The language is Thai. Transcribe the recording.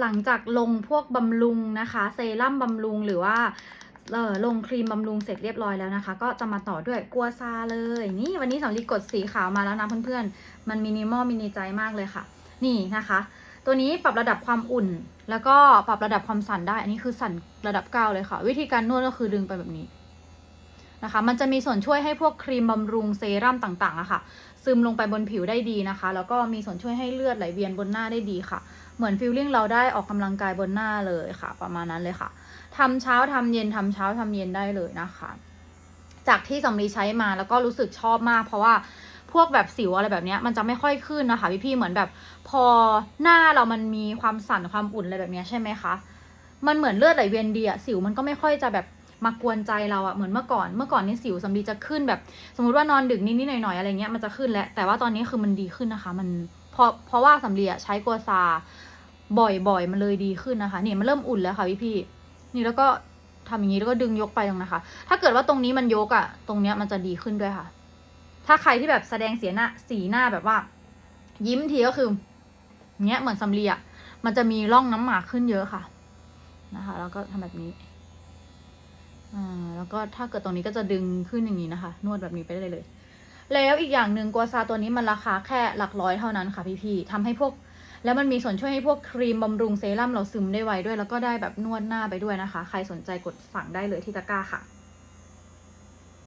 หลังจากลงพวกบำรุงนะคะเซรั่มบำรุงหรือว่าเออลงครีมบำรุงเสร็จเรียบร้อยแล้วนะคะ ก็จะมาต่อด้วยกัวซาเลย นี่วันนี้สำลีกดสีขาวมาแล้วนะเพื่อนๆ มันมินิมอลมินิใจมากเลยค่ะ นี่นะคะ ตัวนี้ปรับระดับความอุ่น แล้วก็ปรับระดับความสั่นได้ อันนี้คือสั่นระดับเก้าเลยค่ะ วิธีการนวดก็คือดึงไปแบบนี้ นะคะ มันจะมีส่วนช่วยให้พวกครีมบำรุงเซรั่มต่างๆอะค่ะ ซึมลงไปบนผิวได้ดีนะคะ แล้วก็มีส่วนช่วยให้เลือดไหลเวียนบนหน้าได้ดีค่ะ เหมือนฟิลลิ่งเราได้ออกกำลังกายบนหน้าเลยค่ะ ประมาณนั้นเลยค่ะทำเช้าทำเย็นทำเช้าทำเย็นได้เลยนะคะ จากที่สำลีใช้มาแล้วก็รู้สึกชอบมาก เพราะว่าพวกแบบสิวอะไรแบบนี้มันจะไม่ค่อยขึ้นนะคะพี่ๆเหมือนแบบพอหน้าเรามันมีความสั่นความอุ่นอะไรแบบนี้ใช่ไหมคะมันเหมือนเลือดไหลเวียนดีอะสิวมันก็ไม่ค่อยจะแบบ มากวนใจเราอะเหมือนเมื่อก่อนเมื่อก่อนนี่สิวสำลีจะขึ้นแบบ สมมติว่านอนดึกนิดๆหน่อยๆอะไรเงี้ยมันจะขึ้นแล้วแต่ว่าตอนนี้คือมันดีขึ้นนะคะ มันเพราะเพราะว่าสำลีอะใช้กัวซาบ่อยๆ มันเลยดีขึ้นนะคะนี่มันเริ่มอุ่นแล้วค่ะพี่พี่นี่แล้วก็ทำอย่างนี้แล้วก็ดึงยกไปตรงนะคะ ถ้าเกิดว่าตรงนี้มันยกอะตรงเนี้ยมันจะดีขึ้นด้วยค่ะ ถ้าใครที่แบบแสดงเสียหน้าสีหน้าแบบว่า ยิ้มทีก็คือเนี้ยเหมือนสำลีอะมันจะมีร่องน้ำหมากขึ้นเยอะค่ะนะคะ แล้วก็ทำแบบนี้ ก็ถ้าเกิดตรงนี้ก็จะดึงขึ้นอย่างนี้นะคะ นวดแบบนี้ไปได้เลย แล้วอีกอย่างหนึ่งกัวซาตัวนี้มันราคาแค่หลักร้อยเท่านั้นค่ะพี่ๆทำให้พวก แล้วมันมีส่วนช่วยให้พวกครีมบำรุงเซรั่มเราซึมได้ไวด้วย แล้วก็ได้แบบนวดหน้าไปด้วยนะคะ ใครสนใจกดสั่งได้เลยที่ตะกร้าค่ะ